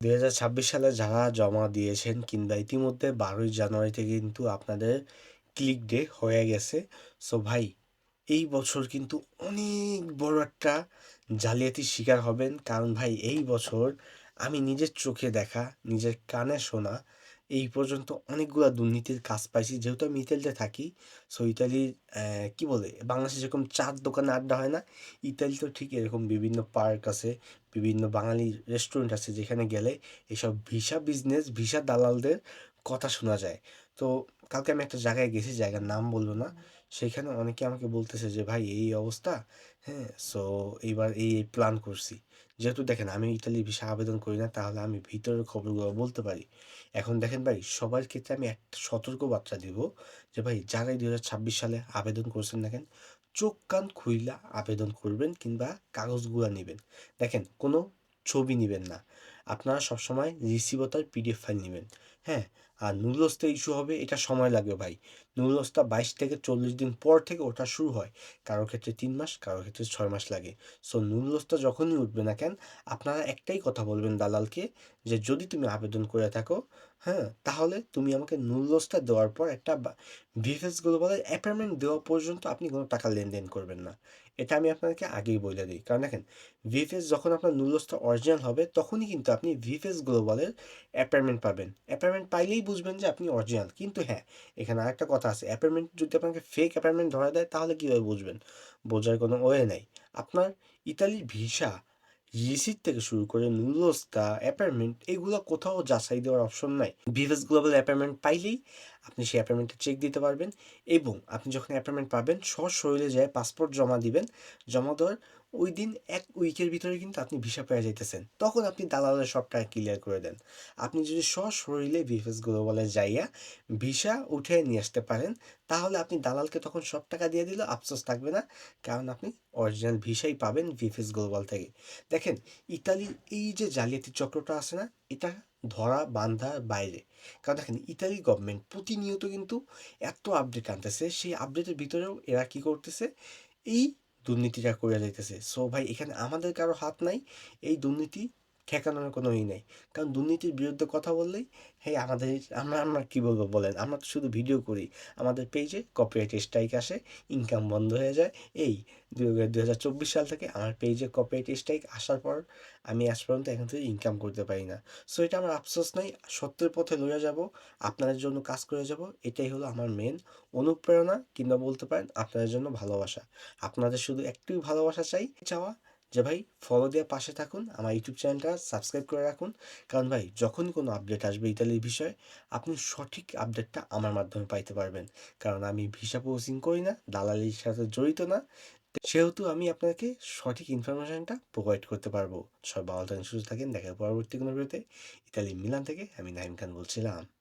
দুই হাজার ছাব্বিশ সালে যারা জমা দিয়েছেন কিংবা ইতিমধ্যে বারোই জানুয়ারিতে কিন্তু আপনাদের ক্লিক ডে হয়ে গেছে। সো ভাই, এই বছর কিন্তু অনেক বড় একটা জালিয়াতির শিকার হবেন। কারণ ভাই, এই বছর আমি নিজের চোখে দেখা, নিজের কানে শোনা এই পর্যন্ত অনেকগুলো দুর্নীতির কাজ পাইছি। যেহেতু আমি ইতালিতে থাকি সো ইতালির কি বলে, বাংলাদেশে যেরকম চার দোকানে আড্ডা হয় না, ইতালিতেও ঠিক এরকম বিভিন্ন পার্ক আছে, বিভিন্ন বাঙালি রেস্টুরেন্ট আছে যেখানে গেলে এসব ভিসা বিজনেস ভিসা দালালদের কথা শোনা যায়। তো কালকে আমি একটা জায়গায় গেছি, জায়গার নাম বলব না। সেখানে অনেকে আমাকে বলতেছে যে, ভাই, এই অবস্থা? হ্যাঁ সো এইবার এই এই প্ল্যান করছি। যেহেতু দেখেন, আমি ইতালির ভিসা আবেদন করি না, তাহলে আমি ভিতরের খবরগুলো বলতে পারি। এখন দেখেন ভাই, সবার ক্ষেত্রে আমি একটা সতর্ক বার্তা দিব যে, ভাই, যারাই দু হাজার ছাব্বিশ সালে আবেদন করছেন দেখেন চোখ কান খুইলা আবেদন করবেন কিংবা কাগজগুলো নেবেন। দেখেন, কোনো ছবি নেবেন না। আপনারা সবসময় রিসিভতার পিডিএফ ফাইল নেবেন। হ্যাঁ আর নুডলসটা ইস্যু হবে, এটা সময় লাগবে ভাই। নুডলসটা বাইশ থেকে চল্লিশ দিন পর থেকে ওটা শুরু হয়। কারও ক্ষেত্রে তিন মাস, কারও ক্ষেত্রে ছয় মাস লাগে। সো নুডলসটা যখনই উঠবে না কেন, আপনারা একটাই কথা বলবেন দালালকে যে, যদি তুমি আবেদন করে থাকো হ্যাঁ তাহলে তুমি আমাকে নুডলসটা দেওয়ার পর একটা ভিএফএস গ্লোবালের অ্যাপার্টমেন্ট দেওয়া পর্যন্ত আপনি কোনো টাকা লেনদেন করবেন না। এটা আমি আপনাকে আগেই বলে দিই। কারণ দেখেন ভিএফএস যখন আপনার নুডলসটা অরিজিনাল হবে, তখনই কিন্তু আপনি ভিএফএস গ্লোবালের অ্যাপার্টমেন্ট পাবেন। অ্যাপার্টমেন্ট পাইলেই বুঝবেন যে, আপনি অরিজিনাল কিন্তু হ্যাঁ এখানে আরেকটা কথা আছে। অ্যাপয়েন্টমেন্ট যদি আপনাকে ফেক অ্যাপয়েন্টমেন্ট ধরা দেয়, তাহলে কীভাবে বুঝবেন? বোঝার কোনো ওয়ে নাই। আপনার ইতালির ভিসা রিসিট থেকে শুরু করে নুলস্তা অ্যাপার্টমেন্ট এগুলো কোথাও যাচাই দেওয়ার অপশন নাই। ভিভেস গ্লোবাল অ্যাপার্টমেন্ট পাইলেই আপনি সেই অ্যাপার্টমেন্টে চেক দিতে পারবেন এবং আপনি যখন অ্যাপার্টমেন্ট পাবেন, সশরীরে যায় পাসপোর্ট জমা দিবেন। জমা দেওয়ার ওই দিন এক উইকের ভিতরে কিন্তু আপনি ভিসা পেয়ে যাইতেছেন। তখন আপনি দালালের সব টাকা ক্লিয়ার করে দেন। আপনি যদি সশরীরে ভিএফএস গ্লোবালে যাইয়া ভিসা উঠে নিয়ে আসতে পারেন, তাহলে আপনি দালালকে তখন সব টাকা দিয়ে দিলে আফসোস থাকবে না, কারণ আপনি অরিজিনাল ভিসাই পাবেন ভিএফএস গ্লোবাল থেকে। দেখেন, ইতালির এই যে জালিয়াতি চক্রটা আছে না, এটা ধরা বান্ধার বাইরে। কারণ দেখেন, ইতালি গভর্নমেন্ট প্রতিনিয়ত কিন্তু এত আপডেট আনতেছে, সেই আপডেটের ভিতরেও এরা কি করতেছে? এই দুর্নীতিটা করে যাইতেছে। সো ভাই, এখানে আমাদের কারও হাত নাই, এই দুর্নীতি ঠেকানোর কোনো ই নেই। কারণ দুর্নীতির বিরুদ্ধে কথা বললেই হ্যাঁ আমাদের, আমরা আমরা কী বলব বলেন? আমরা তো শুধু ভিডিও করি। আমাদের পেজে কপিরাইট স্ট্রাইক আসে ইনকাম বন্ধ হয়ে যায়। এই দু হাজার চব্বিশ সাল থেকে আমার পেজে কপিরাইট স্ট্রাইক আসার পর আমি আজ পর্যন্ত এখন থেকে ইনকাম করতে পারি না। সো এটা আমার আফসোস নাই। সত্যের পথে লইয়া যাব, আপনাদের জন্য কাজ করে যাব। এটাই হলো আমার মেন অনুপ্রেরণা, কিংবা বলতে পারেন আপনাদের জন্য ভালোবাসা। আপনাদের শুধু একটুই ভালোবাসা চাই, চাওয়া যে ভাই ফলো দেওয়া পাশে থাকুন, আমার ইউটিউব চ্যানেলটা সাবস্ক্রাইব করে রাখুন। কারণ ভাই যখনই কোনো আপডেট আসবে ইতালির বিষয়ে, আপনি সঠিক আপডেটটা আমার মাধ্যমে পাইতে পারবেন। কারণ আমি ভিসা পোস্টিং করি না, দালালির সাথে জড়িত না। সেহেতু আমি আপনাকে সঠিক ইনফরমেশনটা প্রোভাইড করতে পারব। সব ভালো থাকেন থাকেন। দেখা পরবর্তী কোনো ভিডিওতে ইতালি, মিলান থেকে আমি নাইম খান বলছিলাম।